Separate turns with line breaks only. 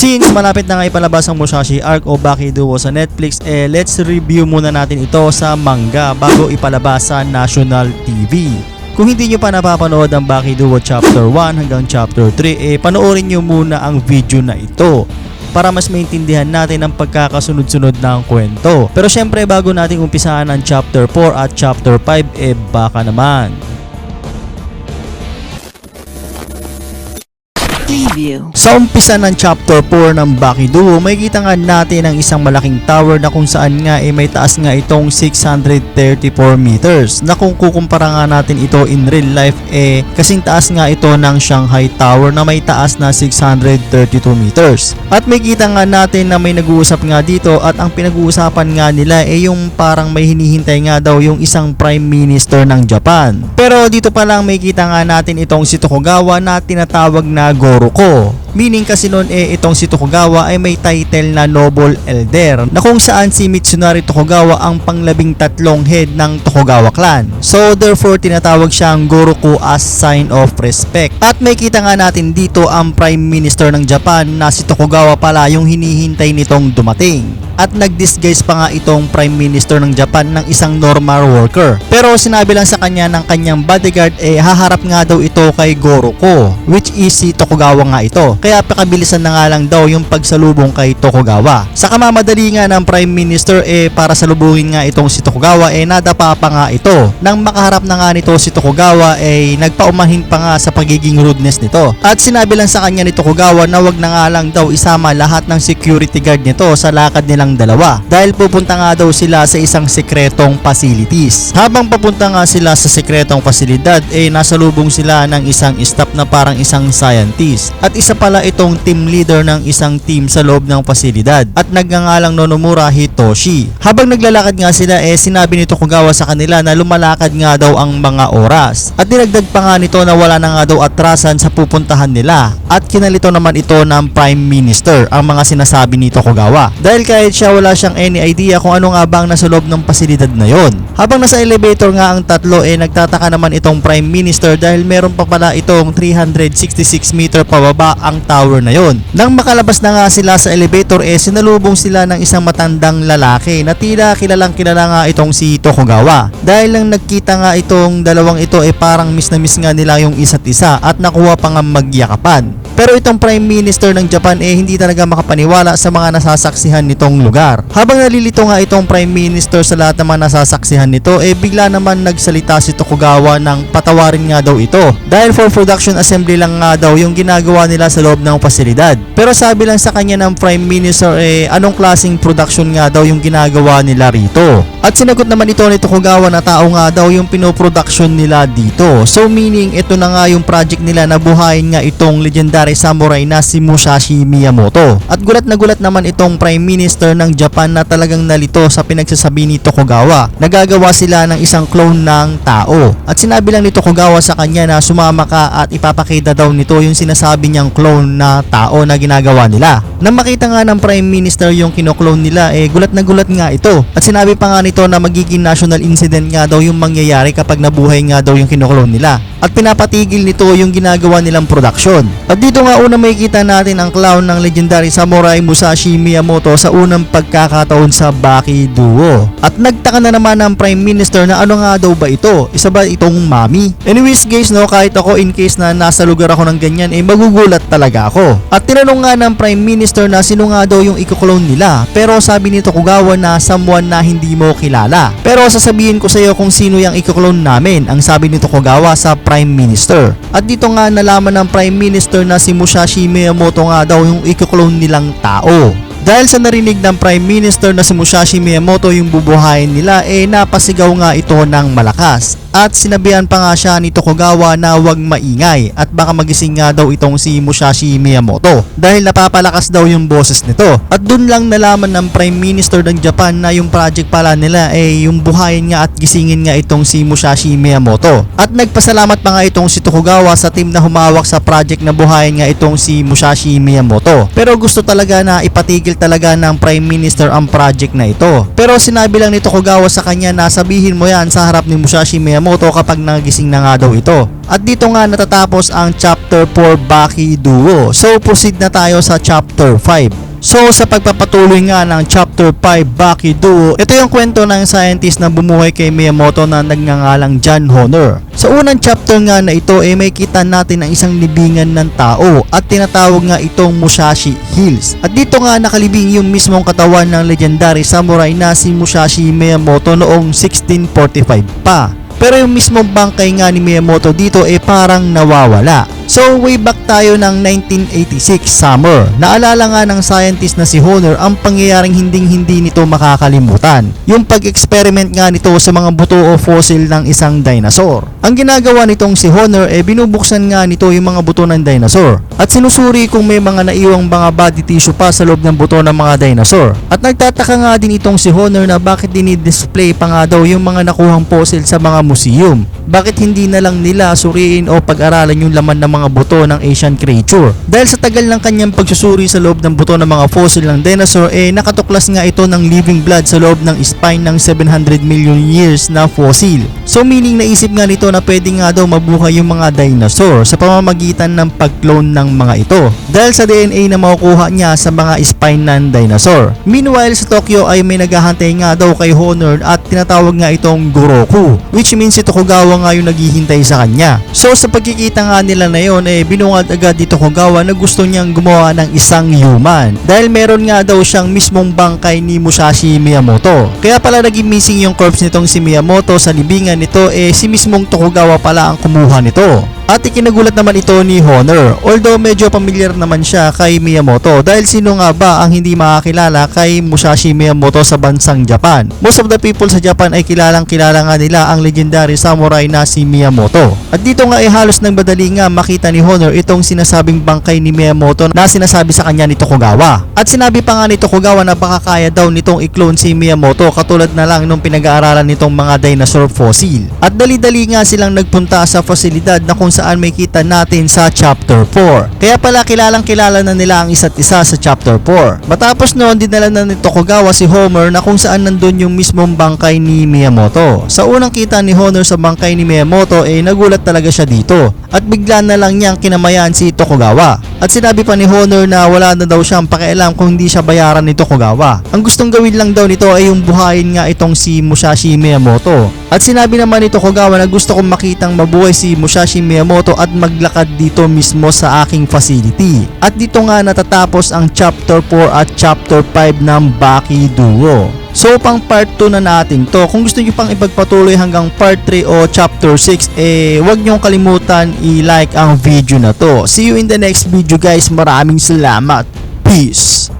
Since malapit na nga ipalabas ang Musashi Arc o Baki Duo sa Netflix, eh let's review muna natin ito sa manga bago ipalabas sa National TV. Kung hindi nyo pa napapanood ang Baki Duo Chapter 1 hanggang Chapter 3, eh panoorin nyo muna ang video na ito para mas maintindihan natin ang pagkakasunod-sunod ng kwento. Pero syempre bago natin umpisahan ang Chapter 4 at Chapter 5, eh baka naman.
Preview.
Sa umpisa ng chapter 4 ng Baki Duo, makikita nga natin ang isang malaking tower na kung saan nga eh, may taas nga itong 634 meters. Na kung kukumpara nga natin ito in real life eh kasing taas nga ito ng Shanghai Tower na may taas na 632 meters. At makikita nga natin na may nag-uusap nga dito at ang pinag-uusapan nga nila eh yung parang may hinihintay nga daw yung isang prime minister ng Japan. Pero dito pa lang makikita nga natin itong si Tokugawa na tinatawag na Goruko. 있고 Meaning kasi noon eh itong si Tokugawa ay may title na Noble Elder na kung saan si Mitsunari Tokugawa ang panglabing tatlong head ng Tokugawa clan. So therefore tinatawag siyang Goruko as sign of respect. At may kita nga natin dito ang Prime Minister ng Japan na si Tokugawa pala yung hinihintay nitong dumating. At nag-disguise pa nga itong Prime Minister ng Japan ng isang normal worker. Pero sinabi lang sa kanya ng kanyang bodyguard eh haharap nga daw ito kay Goruko which is si Tokugawa nga ito. Kaya pakabilisan na nga lang daw yung pagsalubong kay Tokugawa. Sa kamamadali nga ng Prime Minister eh para salubungin nga itong si Tokugawa eh nadapa pa nga ito. Nang makaharap na nga nito si Tokugawa eh nagpaumanhin pa nga sa pagiging rudeness nito. At sinabi lang sa kanya ni Tokugawa na wag na nga lang daw isama lahat ng security guard nito sa lakad nilang dalawa. Dahil pupunta nga daw sila sa isang sekretong facilities. Habang papunta nga sila sa sekretong pasilidad eh nasalubong sila ng isang staff na parang isang scientist. At isa pala itong team leader ng isang team sa loob ng pasilidad. At nagngangalang Nonomura Hitoshi. Habang naglalakad nga sila eh sinabi ni Tokugawa sa kanila na lumalakad nga daw ang mga oras. At dinagdag pa nga nito na wala na nga daw atrasan sa pupuntahan nila. At kinalito naman ito ng Prime Minister ang mga sinasabi ni Tokugawa. Dahil kahit siya wala siyang any idea kung ano nga ba ang nasa loob ng pasilidad na yon. Habang nasa elevator nga ang tatlo eh nagtataka naman itong Prime Minister dahil meron pa pala itong 366 meter pababa ang tower na yon. Nang makalabas na nga sila sa elevator eh sinalubong sila ng isang matandang lalaki na tila kilalang kilala nga itong si Tokugawa. Dahil lang nagkita nga itong dalawang ito eh parang miss na miss nga nila yung isa't isa at nakuha pa nga magyakapan. Pero itong Prime Minister ng Japan eh hindi talaga makapaniwala sa mga nasasaksihan nitong lugar. Habang nalilito nga itong Prime Minister sa lahat ng mga nasasaksihan nito eh bigla naman nagsalita si Tokugawa ng patawarin nga daw ito. Dahil for production assembly lang nga daw yung ginagawa nila sa loob ng pasilidad. Pero sabi lang sa kanya ng Prime Minister eh anong klaseng production nga daw yung ginagawa nila rito. At sinagot naman ito ni Tokugawa na tao nga daw yung pinoproduction nila dito. So meaning ito na nga yung project nila na buhayin nga itong legendary samurai na si Musashi Miyamoto. At gulat na gulat naman itong Prime Minister ng Japan na talagang nalito sa pinagsasabi ni Tokugawa. Nagagawa sila ng isang clone ng tao. At sinabi lang ni Tokugawa sa kanya na sumama ka at ipapakita daw nito yung sinasabi niyang clone na tao na ginagawa nila. Nang makita nga ng Prime Minister yung kinoklone nila eh gulat na gulat nga ito. At sinabi pa nga nito na magiging national incident nga daw yung mangyayari kapag nabuhay nga daw yung kinoklone nila. At pinapatigil nito yung ginagawa nilang production. At dito nga una makikita natin ang clown ng legendary samurai Musashi Miyamoto sa unang pagkakataon sa Baki Duo. At nagtaka na naman ang Prime Minister na ano nga daw ba ito? Isa ba itong mami? Anyways guys no, kahit ako in case na nasa lugar ako ng ganyan eh magugulat talaga ako. At tinanong nga ng Prime Minister na sino nga daw yung iko-clone nila. Pero sabi ni Tokugawa na someone na hindi mo kilala. Pero sasabihin ko sa iyo kung sino yung iko-clone namin, ang sabi ni Tokugawa sa Prime Minister. At dito nga nalaman ng Prime Minister na si Musashi Miyamoto nga daw yung iko-clone nilang tao. Dahil sa narinig ng Prime Minister na si Musashi Miyamoto yung bubuhayin nila eh napasigaw nga ito ng malakas. At sinabihan pa nga siya ni Tokugawa na huwag maingay at baka magising nga daw itong si Musashi Miyamoto dahil napapalakas daw yung boses nito. At dun lang nalaman ng Prime Minister ng Japan na yung project pala nila ay yung buhayin nga at gisingin nga itong si Musashi Miyamoto. At nagpasalamat pa nga itong si Tokugawa sa team na humawak sa project na buhayin nga itong si Musashi Miyamoto. Pero gusto talaga na ipatigil talaga ng Prime Minister ang project na ito. Pero sinabi lang ni Tokugawa sa kanya na sabihin mo yan sa harap ni Musashi Miyamoto kapag nagising na nga daw ito. At dito nga natatapos ang Chapter 4 Baki Duo. So proceed na tayo sa Chapter 5. So sa pagpapatuloy nga ng Chapter 5 Baki Duo, ito yung kwento ng scientist na bumuhay kay Miyamoto na nagngangalang John Honor. Sa unang chapter nga na ito ay may kita natin ang isang libingan ng tao at tinatawag nga itong Musashi Hills. At dito nga nakalibing yung mismong katawan ng legendary samurai na si Musashi Miyamoto noong 1645 pa. Pero yung mismong bangkay nga ni Miyamoto dito ay parang nawawala. So way back tayo ng 1986 summer. Naalala nga ng scientist na si Honor ang pangyayaring hinding hindi nito makakalimutan. Yung pag-experiment nga nito sa mga buto o fossil ng isang dinosaur. Ang ginagawa nitong si Honor ay binubuksan nga nito yung mga buto ng dinosaur. At sinusuri kung may mga naiwang mga body tissue pa sa loob ng buto ng mga dinosaur. At nagtataka nga din itong si Honor na bakit dinidisplay pa nga daw yung mga nakuhang fossil sa mga museum. Bakit hindi na lang nila suriin o pag-aralan yung laman ng mga buto ng Asian creature? Dahil sa tagal ng kanyang pagsusuri sa loob ng buto ng mga fossil ng dinosaur, eh nakatuklas nga ito ng living blood sa loob ng spine ng 700 million years na fossil. So meaning naisip nga nito na pwede nga daw mabuhay yung mga dinosaur sa pamamagitan ng pag-clone ng mga ito. Dahil sa DNA na makukuha niya sa mga spine ng dinosaur. Meanwhile sa Tokyo ay may naghahantay nga daw kay Honor at tinatawag nga itong Goroku which means si Tokugawa nga yung naghihintay sa kanya. So sa pagkikita nga nila na yon eh binungad agad ni Tokugawa na gusto niyang gumawa ng isang human dahil meron nga daw siyang mismong bangkay ni Musashi Miyamoto. Kaya pala naging missing yung corpse nitong si Miyamoto sa libingan nito eh si mismong Tokugawa pala ang kumuha nito. At ikinagulat naman ito ni Honor. Although medyo familiar naman siya kay Miyamoto dahil sino nga ba ang hindi makakilala kay Musashi Miyamoto sa bansang Japan. Most of the people sa Japan ay kilalang kilala nga nila ang legendary samurai na si Miyamoto. At dito nga ay halos nang madali nga makita ni Honor itong sinasabing bangkay ni Miyamoto na sinasabi sa kanya ni Tokugawa. At sinabi pa nga ni Tokugawa na baka kaya daw nitong i-clone si Miyamoto katulad na lang nung pinag-aaralan nitong mga dinosaur fossil. At dali-dali nga silang nagpunta sa fasilidad na kung saan may kita natin sa chapter 4. Kaya pala kilalang kilala na nila ang isa't isa sa chapter 4. Matapos noon dinala na ni Tokugawa si Homer na kung saan nandun yung mismong bangkay ni Miyamoto. Sa unang kita ni Honor sa bangkay ni Miyamoto eh nagulat talaga siya dito. At bigla na lang niyang kinamayan si Tokugawa. At sinabi pa ni Honor na wala na daw siyang pakialam kung hindi siya bayaran ni Tokugawa. Ang gustong gawin lang daw nito ay yung buhayin nga itong si Musashi Miyamoto. At sinabi naman ni Tokugawa na gusto kong makitang mabuhay si Musashi Miyamoto at maglakad dito mismo sa aking facility. At dito nga natatapos ang chapter 4 at chapter 5 ng Baki Duo. So pang part 2 na natin to. Kung gusto niyo pang ipagpatuloy hanggang part 3 o chapter 6, eh wag niyo kalimutan i-like ang video na to. See you in the next video guys. Maraming salamat. Peace.